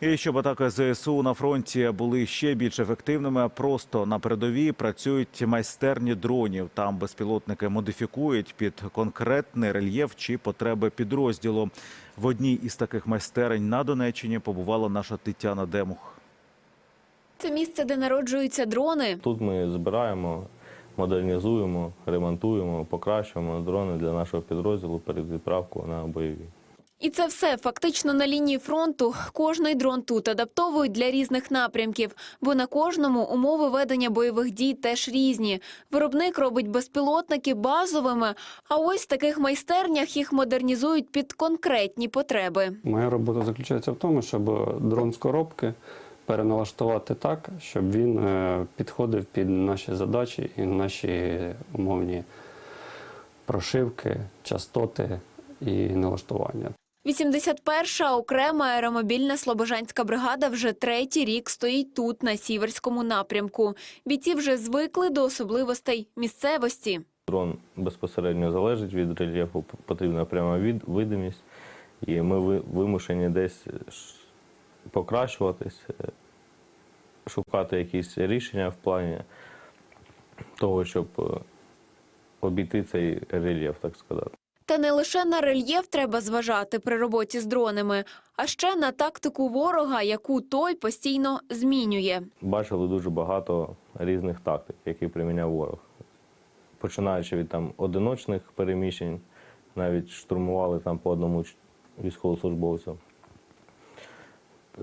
І щоб атаки ЗСУ на фронті були ще більш ефективними, просто на передовій працюють майстерні дронів. Там безпілотники модифікують під конкретний рельєф чи потреби підрозділу. В одній із таких майстерень на Донеччині побувала наша Тетяна Демух. Це місце, де народжуються дрони. Тут ми збираємо, модернізуємо, ремонтуємо, покращуємо дрони для нашого підрозділу перед відправкою на бойові. І це все фактично на лінії фронту. Кожний дрон тут адаптовують для різних напрямків, бо на кожному умови ведення бойових дій теж різні. Виробник робить безпілотники базовими, а ось в таких майстернях їх модернізують під конкретні потреби. Моя робота заключається в тому, щоб дрон з коробки переналаштувати так, щоб він е, підходив під наші задачі і наші умовні прошивки, частоти і налаштування. 81-ша окрема аеромобільна Слобожанська бригада вже третій рік стоїть тут, на сіверському напрямку. Бійці вже звикли до особливостей місцевості. Дрон безпосередньо залежить від рельєфу, потрібна пряма видимість, і ми вимушені десь покращуватись, е, шукати якісь рішення в плані того, щоб е, обійти цей рельєф, так сказати. Та не лише на рельєф треба зважати при роботі з дронами, а ще на тактику ворога, яку той постійно змінює. Бачили дуже багато різних тактик, які приміняв ворог. Починаючи від там одиночних переміщень, навіть штурмували там по одному військовослужбовцю.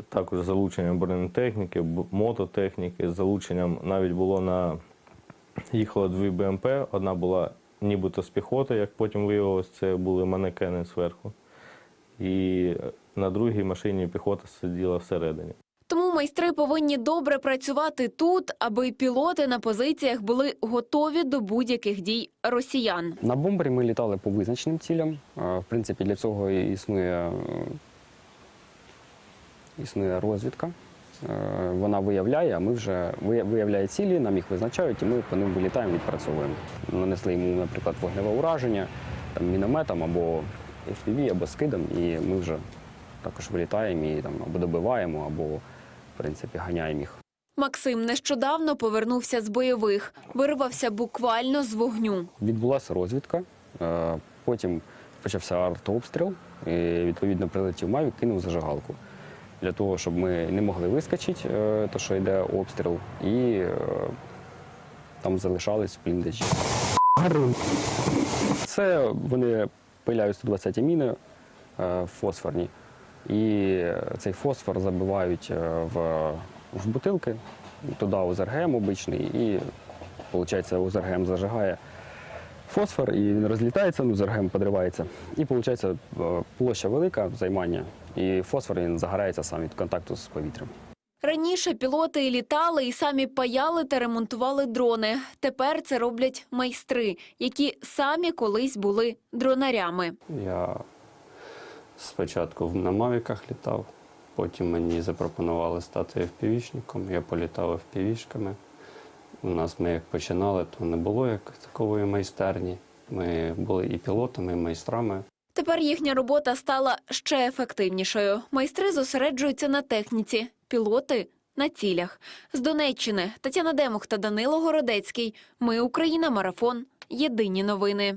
Також з залученням бронетехніки, мототехніки, з залученням навіть було на їхало дві БМП. Одна була нібито з піхоти, як потім виявилось, це були манекени зверху. І на другій машині піхота сиділа всередині. Тому майстри повинні добре працювати тут, аби пілоти на позиціях були готові до будь-яких дій росіян. На бомбері ми літали по визначеним цілям. В принципі, для цього і існує, існує розвідка. Е, Вона виявляє, а ми вже ви- виявляє цілі, нам їх визначають, і ми по ним вилітаємо, відпрацьовуємо. Нанесли йому, наприклад, вогневе ураження там, мінометом або FPV, або скидом, і ми вже також вилітаємо і там або добиваємо, або в принципі ганяємо їх. Максим нещодавно повернувся з бойових, вирвався буквально з вогню. Відбулася розвідка, е, потім почався артобстріл, і відповідно прилетів Мавік, кинув зажигалку. Для того, щоб ми не могли вискочити, е, то що йде обстріл, і е, там залишались бліндажі. Це вони пиляють 120 міни е, фосфорні, і цей фосфор забивають в, в бутилки, туди ОЗРГМ обичний, і виходить, ОЗРГМ зажигає фосфор і він розлітається, ну, ЗРГМ подривається. І виходить е, площа велика займання, і фосфор він загорається сам від контакту з повітрям. Раніше пілоти і літали і самі паяли та ремонтували дрони. Тепер це роблять майстри, які самі колись були дронарями. Я спочатку на мавіках літав, потім мені запропонували стати FPV-шником, я політав FPV-шками. У нас ми як починали, то не було як такової майстерні. Ми були і пілотами, і майстрами. Тепер їхня робота стала ще ефективнішою. Майстри зосереджуються на техніці, пілоти на цілях. З Донеччини Тетяна Демух та Данило Городецький. Ми Україна. Марафон. Єдині новини.